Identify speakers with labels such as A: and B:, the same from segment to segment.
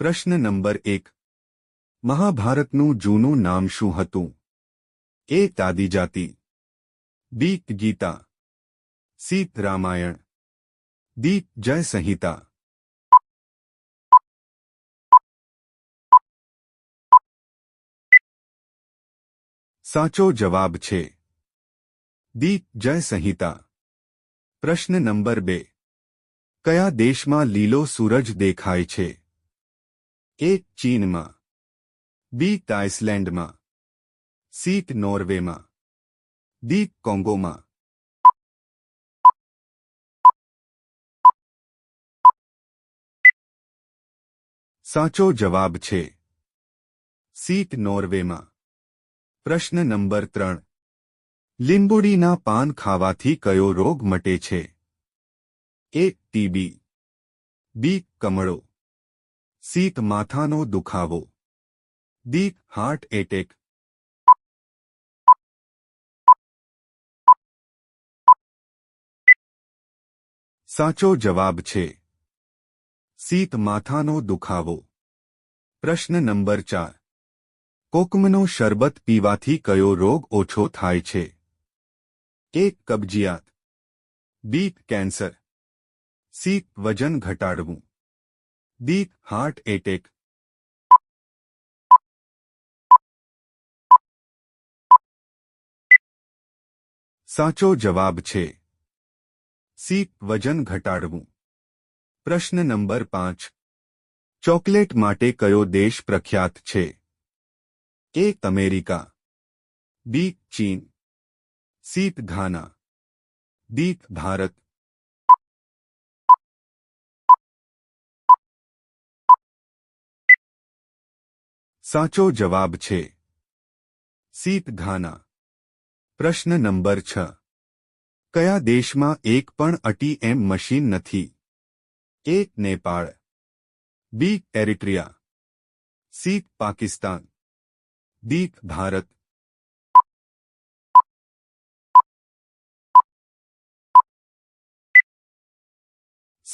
A: प्रश्न नंबर 1 महाभारत નું જૂનું નામ શું હતું એ તાદી જાતિ બી કીતા સી તરામાયણ દી જય સંહિતા સાચો જવાબ છે દી જય સંહિતા प्रश्न नंबर 2 કયા દેશમાં લીલો સૂરજ દેખાય છે એ ચીનમાં બી તાઇસલેન્ડમાં સીટ નોર્વેમાં ડી કોંગોમાં સાચો જવાબ છે સીટ નોર્વેમાં પ્રશ્ન નંબર ત્રણ લીંબુડીના પાન ખાવાથી કયો રોગ મટે છે એ ટીબી બી કમળો સીત માથાનો દુખાવો દીપ હાર્ટ એટેક સાચો જવાબ છે સીત માથાનો દુખાવો પ્રશ્ન નંબર ચાર કોકમનો શરબત પીવાથી કયો રોગ ઓછો થાય છે એક કબજિયાત બી કેન્સર સી વજન ઘટાડવું બીક હાર્ટ એટેક સાચો જવાબ છે સી વજન ઘટાડવું પ્રશ્ન નંબર પાંચ ચોકલેટ માટે કયો દેશ પ્રખ્યાત છે એ અમેરિકા બી ચીન સી ઘાના દી ભારત साचो जवाब छे सीत घाना प्रश्न नंबर छ क्या देश में एक पण अटीएम मशीन नहीं एक Nepal beak Eritrea C Pakistan D Bharat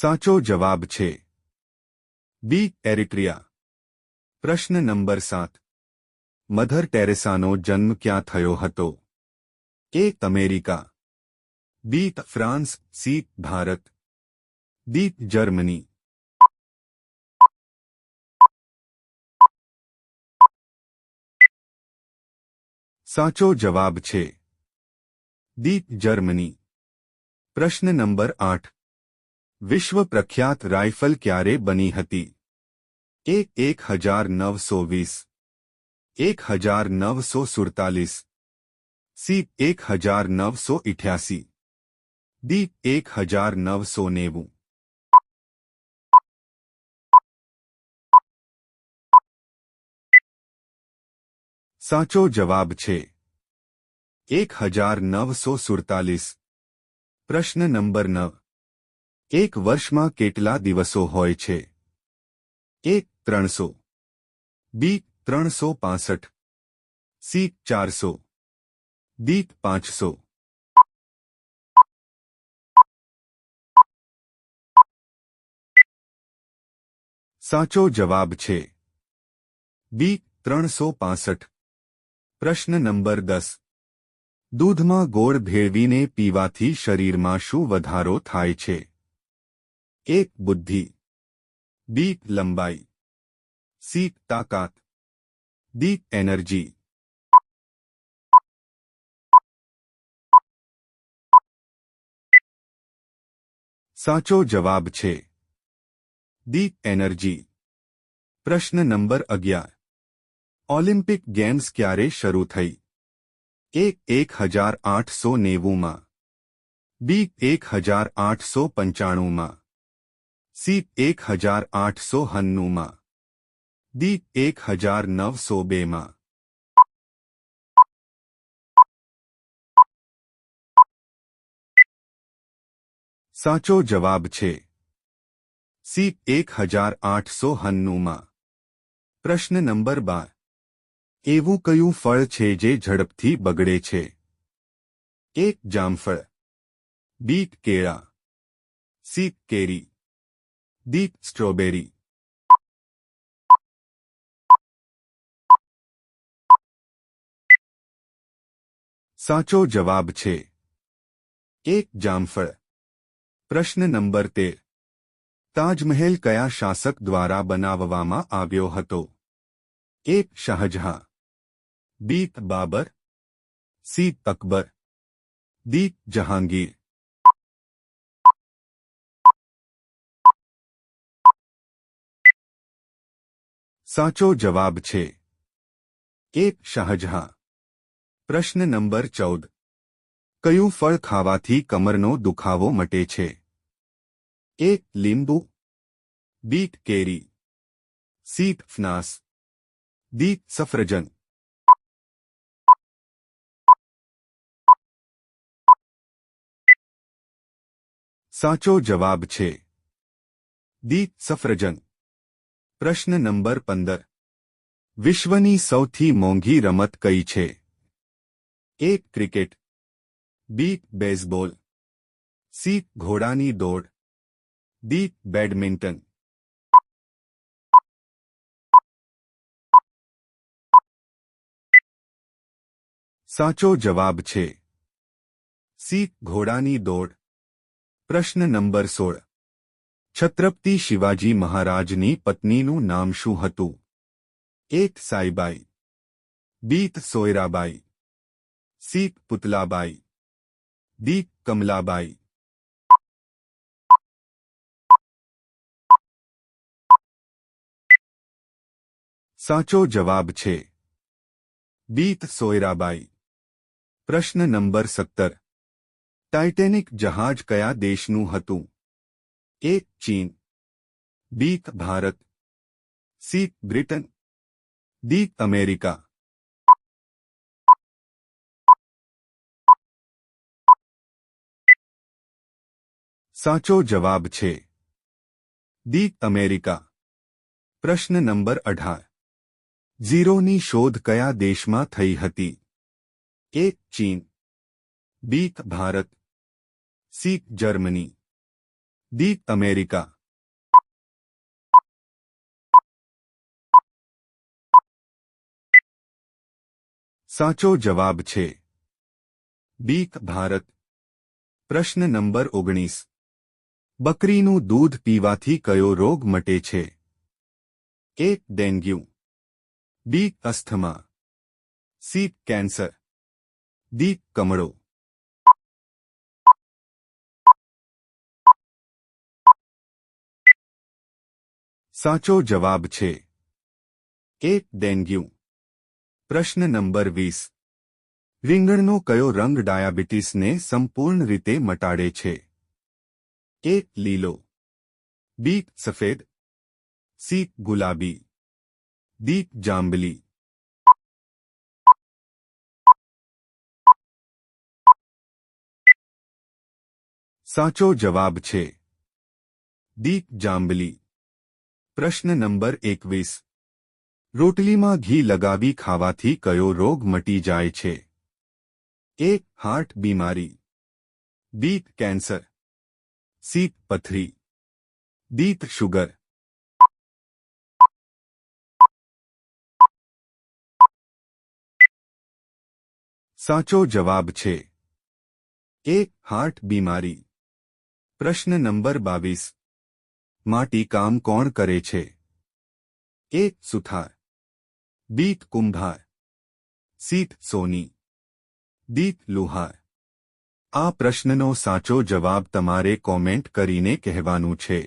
A: साचो जवाब छे बी एरिट्रिया प्रश्न नंबर सात मधर टेरेसानो जन्म क्या थयो हतो एक अमेरिका बीत फ्रांस सी भारत दीत जर्मनी साचो जवाब छे दीप जर्मनी प्रश्न नंबर आठ विश्व प्रख्यात राइफल क्यारे बनी हती के 1920 1947 सी 1988 डी 1990 સાચો જવાબ છે 1947 પ્રશ્ન નંબર 9 એક વર્ષમાં કેટલા દિવસો હોય છે એક ત્રણસો બી ત્રણસો પાસઠ સી ચારસો ડી પાંચસો સાચો જવાબ છે બી ત્રણસો પાસઠ પ્રશ્ન નંબર દસ દૂધમાં ગોળ ભેળવીને પીવાથી શરીરમાં શું વધારો થાય છે એક બુદ્ધિ બી લંબાઈ सी ताकत दी एनर्जी साचो जवाब छे दी एनर्जी प्रश्न नंबर अग्यार ओलिम्पिक गेम्स क्य शुरू थी एक एक हजार आठ सौ नेवु बी एक हजार आठ सौ पंचाणु सी एक हजार आठ सौ हन्नू मा दी एक हजार नव सौ बेमा साचो जवाब छे सी एक हजार आठ सौ हन्नुमा प्रश्न नंबर बार एवं क्यू फल छे जे झड़प थी बगड़े छे एक जामफल बीक केड़ा सी केरी दीप स्ट्रॉबेरी સાચો જવાબ છે એક જામફળ પ્રશ્ન નંબર 13 તાજમહેલ કયા શાસક દ્વારા બનાવવામાં આવ્યો હતો એક શાહજા બીત બાબર સીક અકબર દી જહાંગીર સાચો જવાબ છે એક શાહજા પ્રશ્ન નંબર ચૌદ કયું ફળ ખાવાથી કમરનો દુખાવો મટે છે એ લીંબુ બીટ કેરી સીટ ફનાસ દી સફરજન સાચો જવાબ છે દી સફરજન પ્રશ્ન નંબર પંદર વિશ્વની સૌથી મોંઘી રમત કઈ છે A cricket B baseball C घोडानी दौड़ डी बैडमिंटन સાચો જવાબ છે સી ઘોડાની દોડ પ્રશ્ન નંબર 16 ছত্রપતિ શિવાજી મહારાજ ની પત્ની નું નામ શું હતું એક સાઈબાઈ બી સોયરાબાઈ सीख पुतलाबाई दीख कमलाबाई साचो जवाब छे बीत सोयराबाई प्रश्न नंबर सत्तर टाइटेनिक जहाज कया देश हतु एक चीन बीत भारत सीत ब्रिटन दीत अमेरिका साचो जवाब छे दी अमेरिका प्रश्न नंबर अठार जीरो नी शोध क्या देश में थी हती? ए चीन B Bharat C Germany D America साचो जवाब छे बीक भारत प्रश्न नंबर ओगनीस બકરીનું દૂધ પીવાથી કયો રોગ મટે છે એક dengue B asthma C cancer D કમળો સાચો જવાબ છે એક ડેન્ગ્યુ પ્રશ્ન નંબર વીસ રીંગણનો કયો રંગ ડાયાબિટીસને સંપૂર્ણ રીતે મટાડે છે ए लीलो बी सफेद सी गुलाबी डी जाम्बली साचो जवाब छे दीप जांबली प्रश्न नंबर एक रोटली में घी लगावी खावा थी कयो रोग मटी जाए छे? ए हार्ट बीमारी बी कैंसर सीत पथरी दीत शुगर साचो जवाब छे ए हार्ट बीमारी प्रश्न नंबर बीस माटी काम कौन करे छे ए सुथार बीत कुंभार सीत सोनी दीत लुहार આ પ્રશ્નનો સાચો જવાબ તમારે કોમેન્ટ કરીને કહેવાનું છે